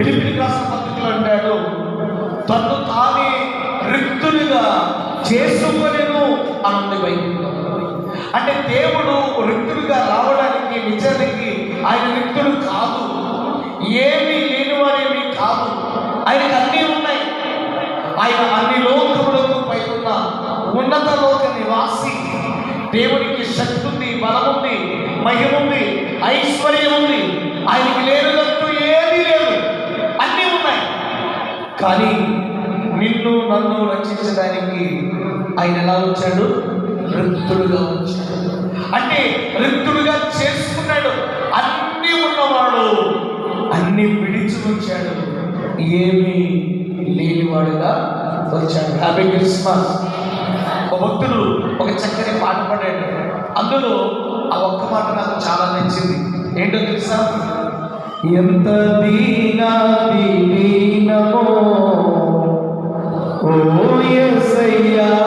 పిలిపిలి రాసిన పద్ధతిలో అంటాడు తను తానే రిక్తునిగా చేసుకొనేను అన్నది బైబిల్లో అంటే దేవుడు రిక్తుడిగా రావడానికి నిజానికి ఆయన రిక్తుడు కాదు. ఏమీ లేనివాడేమీ కాదు. ఆయనకు అన్నీ ఉన్నాయి. ఆయన అన్ని లోకములకు పై ఉన్న ఉన్నత లోక నివాసి. దేవునికి శక్తి ఉంది బలం ఉంది మహిమ ఉంది ఐశ్వర్యం ఉంది. ఆయనకి లేనిదంటూ ఏమీ లేదు అన్నీ ఉన్నాయి కానీ నిన్ను నన్ను రక్షించడానికి ఆయన ఎలా వచ్చాడు? రిక్తుడుగా వచ్చాడు. అంటే రిక్తుడుగా చేసుకున్నాడు. అన్నీ ఉన్నవాడు అన్ని విడిచి వచ్చాడు ఏమీ లేనివాడుగా వచ్చాడు. Happy Christmas. ఒక భక్తుడు ఒక చక్కని పాట పాడాడు. అందులో ఆ ఒక్క మాట నాకు చాలా నచ్చింది. ఏంటో తెలుసా? ఎంత దీనా Savior.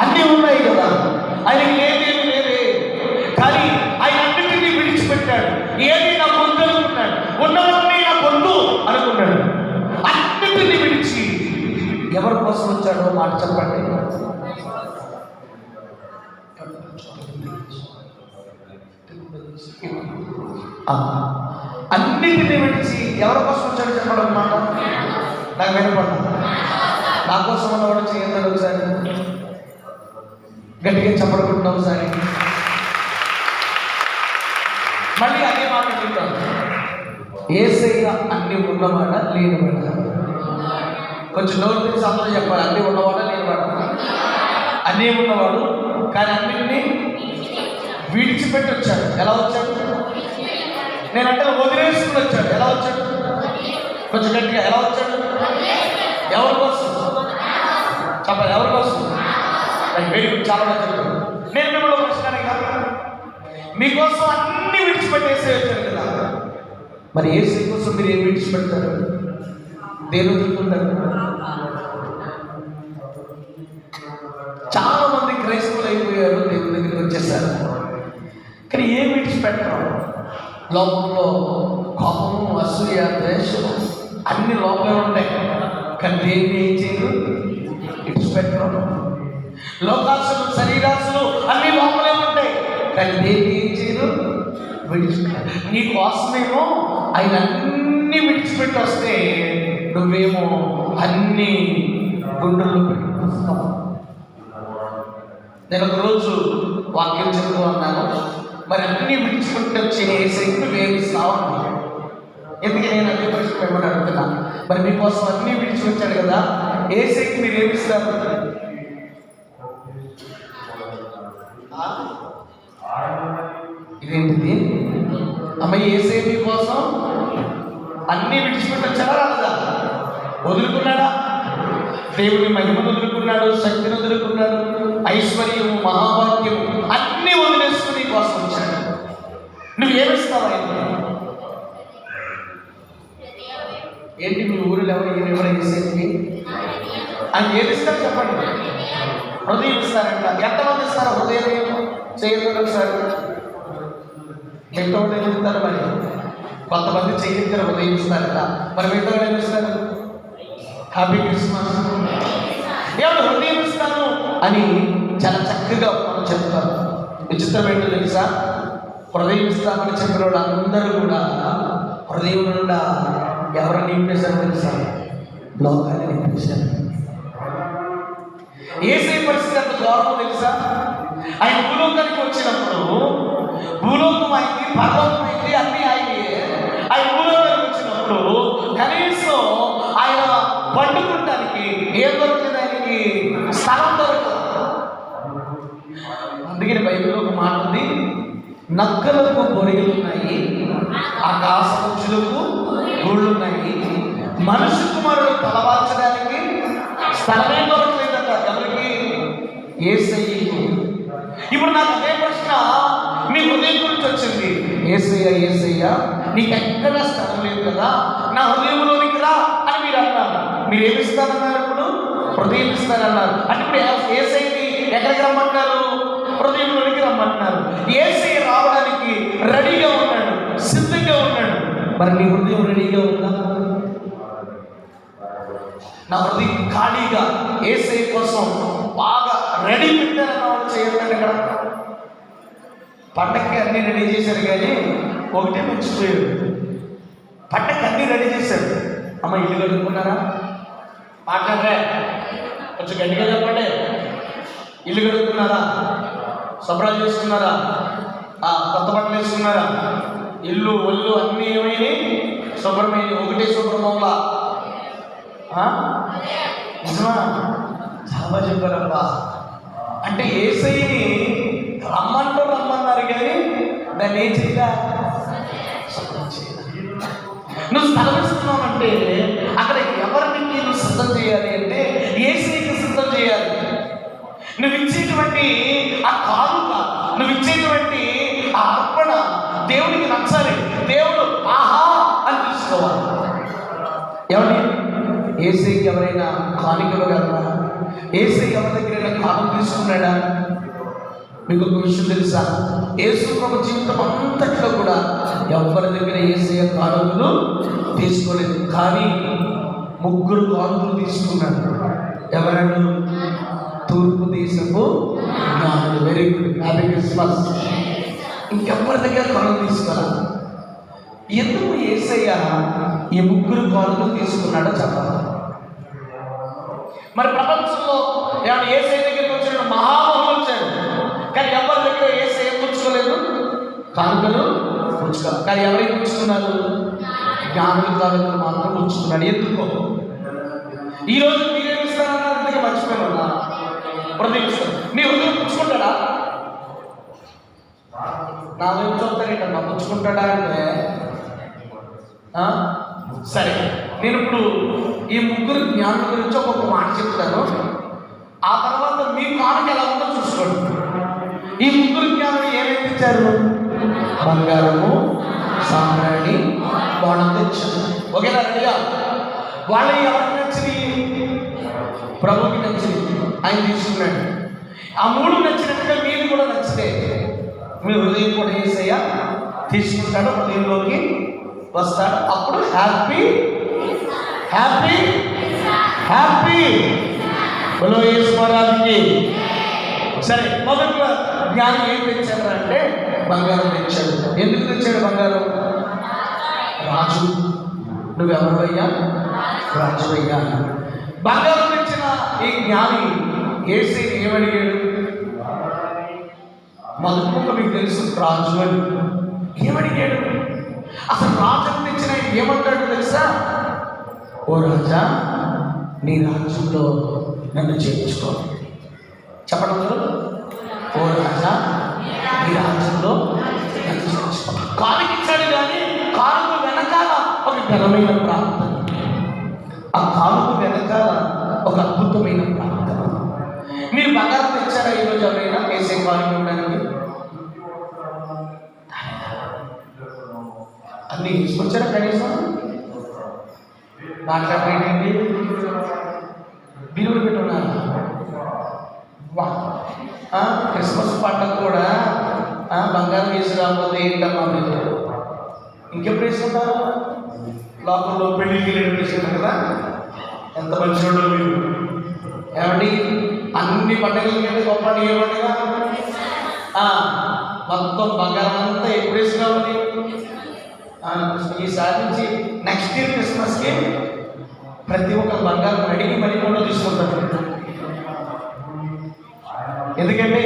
అన్నీ ఉన్నాయి కదా. ఆయనకి లేదే లేదే. కానీ ఆయన అన్నింటినీ విడిచిపెట్టాడు. ఏది నా పొందు అనుకున్నాడు ఉన్నవన్నీ నా పొందు అనుకున్నాడు. అన్నింటినీ విడిచి ఎవరి కోసం వచ్చాడో మాట చెప్పండి. ఆ, అన్నిటినీ విడిచి ఎవరి కోసం వచ్చాడో చెప్పడం అన్నమాట నాకు వినపడ్డా నా కోసం ఉన్నవాడు చేయండి ఒకసారి గట్టిగా చెప్పడుకుంటున్నాం ఒకసారి. మళ్ళీ అదే మాట చెప్తాను ఏసైనా అన్ని ఉన్నవాడ? లేనివాడ? కొంచెం నోరు తెరిచి అందరూ చెప్పాలి. అన్ని ఉన్నవాడ? లేనివాడ? అన్నీ ఉన్నవాడు కానీ అన్నింటినీ విడిచిపెట్టి వచ్చాడు ఎలా వచ్చాడు? నేనంటే వదిలేసుకుని వచ్చాడు. ఎలా వచ్చాడు? కొంచెం గట్టిగా ఎలా వచ్చాడు? ఎవరి కోసం? చెప్పాలి ఎవరి కోసం? నాకు వెరీ గుడ్ చాలా మంది చెప్పారు నేను మిమ్మల్ని ప్రశ్న కాదు మీకోసం అన్ని విడిచిపెట్టేసే వచ్చారు కదా. మరి ఏ కోసం మీరు ఏం విడిచిపెడతారు? దేని వదులుకుంటారు? చాలా మంది క్రైస్తవులు అయిపోయారు దేవుని దగ్గరికి వచ్చేసారు. కానీ ఏం విడిచిపెట్టరు? లోపంలో కోపము అసూయ ద్వేషం అన్ని లోపలే ఉంటాయి. కానీ దేన్ని ఏం చేయరు? విడిచిపెట్టరు. లోకాసులు శరీరాసులు అన్ని లోపలే ఉంటాయి. కానీ దేన్ని ఏం చేయరు? విడిచిపెట్టారు నీ కోసమేమో ఆయన అన్ని విడిచిపెట్టి వస్తే నువ్వేమో అన్ని గుండెల్లో పెట్టుకొస్తావు నేను ఒకరోజు వాక్యం చెప్తూ అన్నాను మరి అన్ని విడిచిపెట్టి వచ్చే శక్తి వేధిస్తావు ఎందుకని నేను అన్ని ప్రశ్న మిమ్మల్ని అడుగుతున్నా? మరి మీకోసం అన్ని విడిచి వచ్చాడు కదా? ఏ శక్తి మీరు ఏమిస్తారు ఆ? ఇదేంటిది అమ్మ ఏసే కోసం? అన్నీ విడిచిపెట్టి వచ్చారా రాలేదా? వదులుకున్నాడా? దేవుని మహిమను వదులుకున్నాడు శక్తిని వదులుకున్నాడు ఐశ్వర్యము మహాభాగ్యము అన్ని వదిలేసుకుని కోసం వచ్చాడు. నువ్వు ఏమిస్తావు ఏంటి మీ ఊరిలో ఎవరు ఎవరు వేసేది అని ఏమిస్తారు చెప్పండి. హృదయం ఇస్తారంట. ఎంతమంది ఇస్తారు? హృదయం చేయగలరు ఒకసారి. మిగతా వాళ్ళు మరి? కొంతమంది చెయ్యిద్దరు హృదయం మరి మిగతా వాళ్ళు హ్యాపీ క్రిస్మస్ ఎవరు హృదయం ఇస్తాను అని చాలా చక్కగా మనం చెప్తారు. విచిత్రం ఏంటో తెలుసా? హృదయం ఇస్తామని చెప్పిన వాళ్ళు అందరూ కూడా హృదయం నుండా ఎవరు నింపేశారు తెలుసా? లోకాన్ని నింపేశారు ఏసీ పరిస్థితి అంత గౌరవం తెలుసా? ఆయన భూలోకానికి వచ్చినప్పుడు భూలోకం అయింది పర్వతం అయింది అన్నీ అయింది ఆయన భూలోకానికి వచ్చినప్పుడు కనీసం ఆయన పండుకుంటానికి ఏం దొరికింది ఆయనకి స్థలం దొరకదు. అందుకని బైబిల్లో ఒక మాట ఉంది నక్కలకు బొరిగలు ఉన్నాయి ఆకాశ పక్షులకు గూళ్ళు ఉన్నాయి. మనుషు కుమారుడు తలవాల్చడానికి స్థలమే ఏసయ్య ఏసయ్య నీకు ఎక్కడ స్థలం లేదు కదా నా హృదయంలోనికి రా అని మీరు అన్నారు. మీరు ఏమి ఇస్తారన్నారు ఇప్పుడు? హృదయం ఇస్తారన్నారు. అంటే ఇప్పుడు ఏసైని ఎక్కడికి రమ్మంటారు హృదయంలోనికి రమ్మంటున్నారు. ఏసై రావడానికి రెడీగా ఉన్నాడు సిద్ధంగా ఉన్నాడు. మరి నీ హృదయం రెడీగా ఉందా? నా హృదయం ఖాళీగా ఏసై కోసం బాగా రెడీ పెట్టారన్న వాళ్ళు చేయాలంటే ఇక్కడ పండక్కి అన్ని రెడీ చేశారు కానీ ఒకటే మర్చిపోయారు. పండక్కి అన్ని రెడీ చేశారు. అమ్మ ఇల్లు కడుక్కున్నారా మాట్లాడరా? కొంచెం గట్టిగా చెప్పండి. ఇల్లు కడుక్కున్నారా శుభ్రం చేసుకున్నారా? ఆ, కొత్త బట్టలు వేసుకున్నారా? ఇల్లు ఒళ్ళు అన్నీ ఏమైనాయి? శుభ్రమైంది. ఒకటే శుభ్రమంలా నిజమా? చాలా చెప్పారబ్బా. అంటే ఏసైని రమ్మంటూ రమ్మన్నారు కానీ దాన్ని ఏం చేయదా నువ్వు స్థలం అక్కడ ఎవరిని నువ్వు సిద్ధం చేయాలి అంటే ఏసీకి సిద్ధం చేయాలి. నువ్వు ఇచ్చేటువంటి ఆ కానుక నువ్వు ఇచ్చేటువంటి ఆ అర్పణ దేవునికి నచ్చాలి. దేవుడు ఆహా అని తీసుకోవాలి ఎవరి ఏసీకి ఎవరైనా కానుక ఇవ్వగలరా ఏసై ఎవరి దగ్గరైనా కానుక తీసుకున్నాడా? మీకు ఒక విషయం తెలుసా? యేసు ప్రభు జీవితం అంతట్లో కూడా ఎవరి దగ్గర ఏసయ్య కానుకలు తీసుకోలేదు. కానీ ముగ్గురు కానుకలు తీసుకున్నాడు ఎవరన్నా తూర్పు దేశపు జ్ఞానులు వెరీ గుడ్ హ్యాపీ క్రిస్మస్ ఇంకెవరి దగ్గర కానుక తీసుకోరా? ఎందుకు ఏసయ్య ఈ ముగ్గురు కానుకలు తీసుకున్నాడో చెప్పాలి మరి ప్రపంచంలో ఏసై దగ్గరికి వచ్చిన మహా కానీ ఎవరి దగ్గర ఏసై ఏం పుచ్చుకోలేదు? కానుకలు పుచ్చుకోవాలి కానీ ఎవరైనా పుచ్చుకున్నారు? జ్ఞానుల కానుకలు మాత్రం పుచ్చుకున్నాడు. ఎందుకో? ఈ రోజు మీరు ఇస్తారన్నారు మర్చిపోయినా హృదయం మీ హృదయం పుచ్చుకుంటాడా? నా వైపు చూస్తారేంటమ్మా పుచ్చుకుంటాడా అంటే? సరే. నేను ఇప్పుడు ఈ ముగ్గురు జ్ఞానుల గురించి ఒక్కొక్క మాట చెప్తాను. ఆ తర్వాత మీ కానుక ఎలా ఉందో చూసుకోండి. ఇచ్చారు బంగారము సామ్రాణి బాణం ఇచ్చారు ఒకేలా రెడీగా వాళ్ళు ఎవరికి నచ్చింది. ప్రభుకి నచ్చింది. ఆయన తీసుకున్నాడు. ఆ మూడు నచ్చినట్టుగా మీరు కూడా నచ్చితే మీ హృదయం కూడా ఏసయ్యా తీసుకుంటాడు హృదయంలోకి వస్తాడు. అప్పుడు హ్యాపీ హ్యాపీ హ్యాపీ. బలో ఈశ్వరానికి సరే మొదట్లో జ్ఞానం ఏం తెచ్చాడు అంటే బంగారం తెచ్చాడు ఎందుకు తెచ్చాడు బంగారం? రాజు. నువ్వు రాజు అయ్యా బంగారం తెచ్చిన ఈ జ్ఞాని ఏసీ ఏమడిగాడు? మొదటి మీకు తెలుసు రాజు అని. ఏమడిగాడు? అసలు రాజు తెచ్చిన ఏమంటాడు తెలుసా? ఓ రాజా నీ రాజ్యంలో నన్ను చేర్చుకో చెప్పడం అందరూ? ఓ రాజ్యంలో నన్ను కానీ కానుక వెనకాల ఒక ఘనమైన ప్రార్థన ఆ కానుక వెనకాల ఒక అద్భుతమైన ప్రార్థన మీరు బంగారం తెచ్చారా ఈరోజు ఎవరైనా? వేసే కానుక ఇవ్వడానికి అన్ని తీసుకొచ్చారా కనీసం? మాట్లాడేటండి బిల్లులు పెట్టున్నారా? వా. క్రిస్మస్ పండుగ కూడా బంగారం వేసి రాకపోతే ఏంటమ్మా మీరు? ఇంకెప్పుడు వేసుకుంటారు లోపల పెళ్ళికి వేసుకుంటారు కదా? ఎంత మంచివాడు మీరు? ఏమండి? అన్ని పండుగలకి వెళ్ళి గొప్ప ఏ పండుగ? ఆ, మొత్తం బంగారం అంతా ఎప్పుడు వేసుకోవాలి ఈసారి నుంచి నెక్స్ట్ ఇయర్ క్రిస్మస్కి ప్రతి ఒక్క బంగారం అడిగి మరీ కూడా తీసుకుంటారు. ఎందుకంటే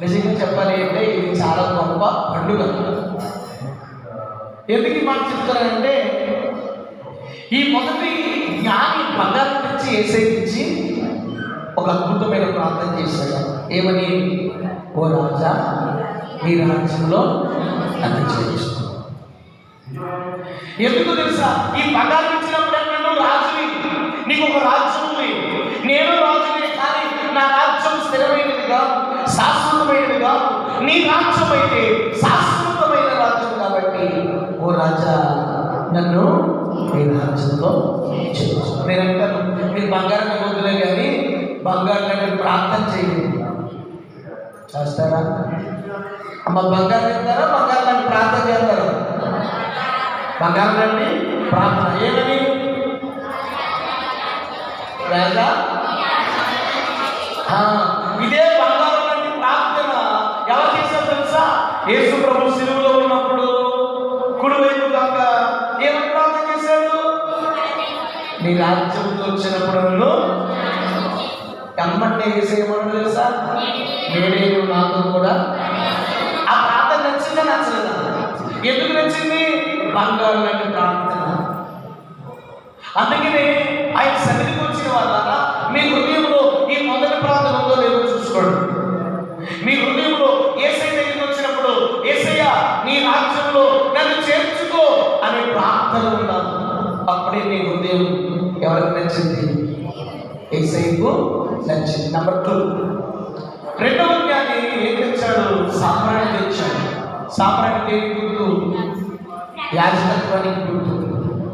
నిజంగా చెప్పాలి అంటే ఇది చాలా గొప్ప పండుగ. ఎందుకు ఈ మాట చెప్తారంటే ఈ మొదటి జ్ఞాని బంగారం నుంచి ఏసైకిచ్చి ఒక అద్భుతమైన ప్రార్థన చేశాడు. ఏమని? ఓ రాజా నీ రాజ్యంలో నన్ను ఎందుకు తెలుసా? ఈ బంగారం ఇచ్చినప్పుడు నేను రాజుని. నీకు ఒక రాజ్యం ఉంది. నేను రాజు కాదు శాశ్వతమైనది కాదు నీ రాజ్యం అయితే శాశ్వతమైన రాజ్యం కాబట్టి ఓ రాజా నన్ను నీ రాజ్యంలో చేర్చు. నేను అంటాను మీరు బంగారం ఇవ్వదులే కానీ బంగారం అంటే ప్రార్థన చేయండి. చేస్తారా? అమ్మ బంగారం చెప్తారా? బంగారం అంటే ప్రార్థన చేస్తారా? బంగారం అంటే ప్రార్థన ఏమని రాజా? యేసు ప్రభు సిలువలో ఉన్నప్పుడు కుడివైపు కాక ఏమని ప్రార్థన చేశాడు? నీ రాజ్యంతో వచ్చినప్పుడు నన్ను ఎమ్మంటే వేసేయమని తెలుసా? నేనే నాతో కూడా. ఆ ప్రార్థన నచ్చిందా నచ్చలేదా? ఎందుకు నచ్చింది? బంగారు లాంటి ప్రార్థన. అందుకనే ఆయన నీకు నచ్చింది. నెంబర్ టూ రెండవ జ్ఞాని ఏం తెచ్చాడు సాంబ్రాణి తెచ్చాడు. సాంబ్రాణి దేనికి గుర్తు? యాజకత్వానికి గుర్తు.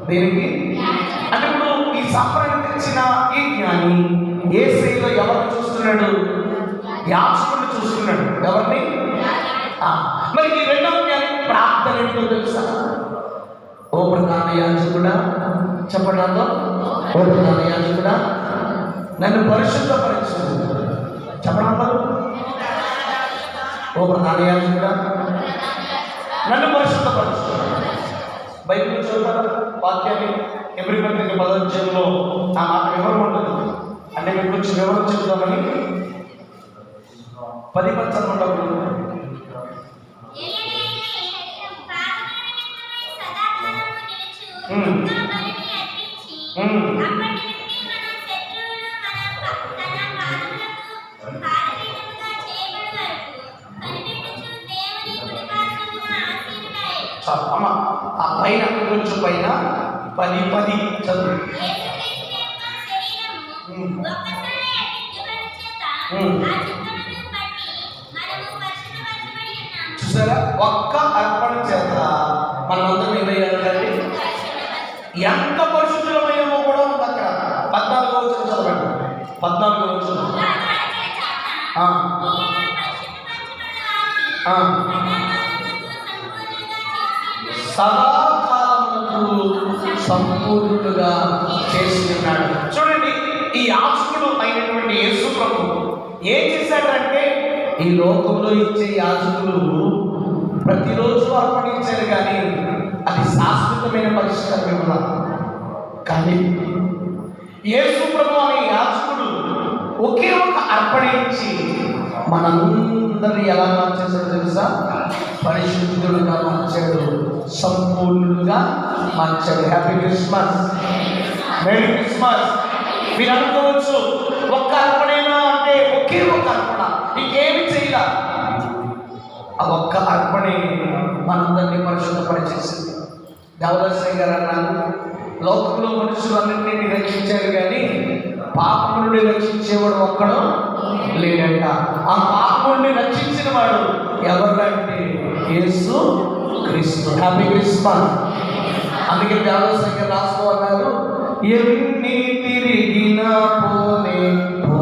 దేనికి? అంటే ఇప్పుడు ఈ సాంబ్రాణి తెచ్చిన ఈ జ్ఞాని ఏ స్త్రీలో ఎవరిని చూస్తున్నాడు? యాచకుడిని చూస్తున్నాడు. ఎవరిని? మరి ఈ రెండవ జ్ఞాని ప్రార్థన ఏంటో తెలుసా? ఓ ప్రధాన యాజకుడా చెప్పండి ఓ ప్రధాన యాజకుడా నన్ను పరిశుద్ధపరచు చెప్పడం ఓ ప్రధాన యాజకుడా నన్ను పరిశుద్ధపరచు బైబిల్ చదువుతారా? వాక్యాన్ని ఎబ్రి పత్రిక పదోధ్యాయంలో ఆ మాట వివరం ఉంటుంది. అంటే మీకు కొంచెం వివరం చెప్తామని పది పచ్చలు ఉండవు చాలు పైన కొంచెం పైన పది పది చదువు. చూసారా? ఒక్క అర్పణ చేత మనమందరం ఏమయ్యారండి ఎంత పరిశుద్ధమయ్యామో కూడా ఉంది అక్కడ పద్నాలుగో వచ్చిన చదవండి. పద్నాలుగో వచ్చిన. సదాకాలమునకు సంపూర్ణుడుగా చేసి ఉన్నాడు చూడండి ఈ యాచకుడు అయినటువంటి యేసు ప్రభు ఏం చేశాడంటే ఈ లోకంలో ఇచ్చే యాజకులు ప్రతిరోజు అర్పణించారు కానీ అది శాశ్వతమైన పరిష్కారం ఇవ్వాలి. కానీ యేసు ప్రభు అనే యాజకుడు ఒకే ఒక అర్పణ ఇచ్చి మనందరినీ ఎలా మార్చేశాడు తెలుసా? పరిశుద్ధుడుగా మార్చాడు. సంపూర్ణంగా మార్చాడు. హ్యాపీ క్రిస్మస్ మేరీ క్రిస్మస్ మీరు అనుకోవచ్చు ఒక్క అర్పణేనా అంటే ఒకే ఒక అర్పణ. ఇంకేమి చేయాల. ఆ ఒక్క అర్పణే మనందరినీ పరిశుద్ధపరిచేసింది. దేవదాశ్రయ గారు అన్నారు లోకంలో మనుషులన్నింటినీ రక్షించారు కానీ పాపం నుండి రక్షించేవాడు ఒక్కడు లేడంట. ఆ పాపం నుండి రక్షించిన వాడు ఎవరంటే యేసు క్రీస్తు. హ్యాపీ క్రిస్మస్ అందుకే దేవదాశ్రయ గారు రాసుకోవాలన్నారు ఎన్ని తిరిగినా పోనే పో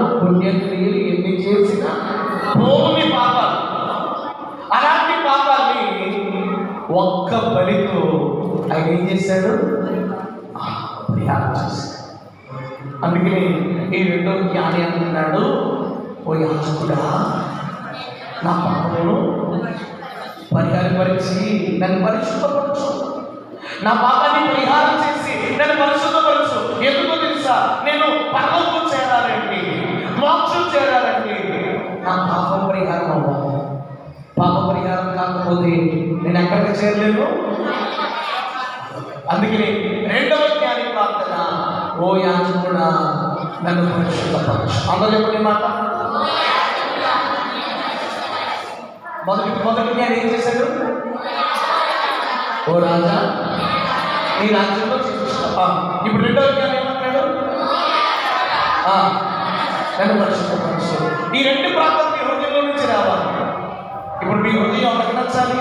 పాపాలు పుణ్యక్రియలు ఎన్ని చేసినా భూమి పాపాలు. అలాంటి పాపాల్ని ఒక్క బలితో ఆయన ఏం చేశాడు? పరిహారం అందుకని ఈ రెండో జ్ఞాని అంటున్నాడు ఓ యాజకుడా నా పాపమును పరిహారపరిచి నన్ను పరిశుద్ధపరచు. నా పాపాన్ని పరిహారం చేసి నన్ను పరిశుద్ధపరచు. ఎందుకో తెలుసా? నేను పరలోకం పరిహారం కాకపోతే నేను ఎక్కడికి చేరలేను అందుకని రెండవ జ్ఞాని ప్రార్థన. ఓ యాజకుడా నన్ను పరిశుద్ధపరచు అందరూ చెప్పండి మాట. మొదటి మొదటి జ్ఞాని ఏం చేశాడు ఓ రాజా నీ రాజ్యంలో చేర్చుకో. ఇప్పుడు రెండవ జ్ఞాని ఏమంటాడు ఆ, నన్ను పరిశుద్ధపరచు ఈ రెండు ప్రాంతం మీ హృదయంలో నుంచి రావాలి ఇప్పుడు మీ హృదయం ఎవరికి నచ్చాలి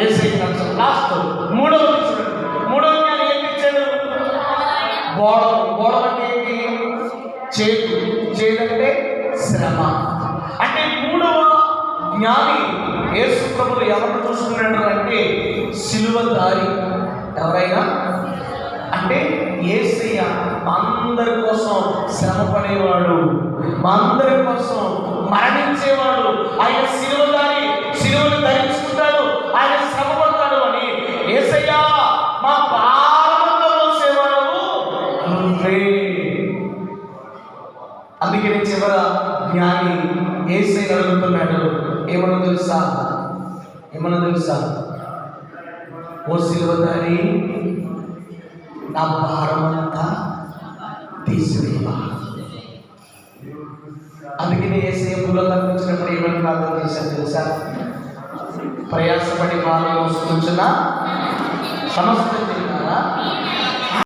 ఏసీ నచ్చాలి లాస్ట్. మూడవది చూడండి మూడవ జ్ఞానం ఏం ఇచ్చాడు? గోడ గోడ అంటే ఏంటి? చేతు. చేదంటే శ్రమ. అంటే మూడవ జ్ఞాని యేసు ప్రభులు ఎవరిని చూసుకున్నాడు అంటే సిలువ దారి. ఎవరైనా? అంటే ఏసయ్య అందరి కోసం శ్రమ పడేవాడు అందరి కోసం మరణించేవాడు. ఆయన శిలువ దారి శిలువను ధరించుకుంటాడు. ఆయన శ్రమ పడతాడు అని ఏసయ్య మా పాపంలో మోసేవాడు. అందుకే అందుకని చివర జ్ఞాని ఏసై అడుగుతున్నాడు. ఏమన్నా తెలుసా? ఏమన్నా తెలుసా? ఓ సిలువదారి నా భారమంతా తీసివేవా అందుకే నేను ఏసే పూలో కనిపించినప్పుడు ఏమని ప్రార్థన చేశాను తెలుసా? ప్రయాసపడి బాగా వస్తున్న సమస్త తిన్నారా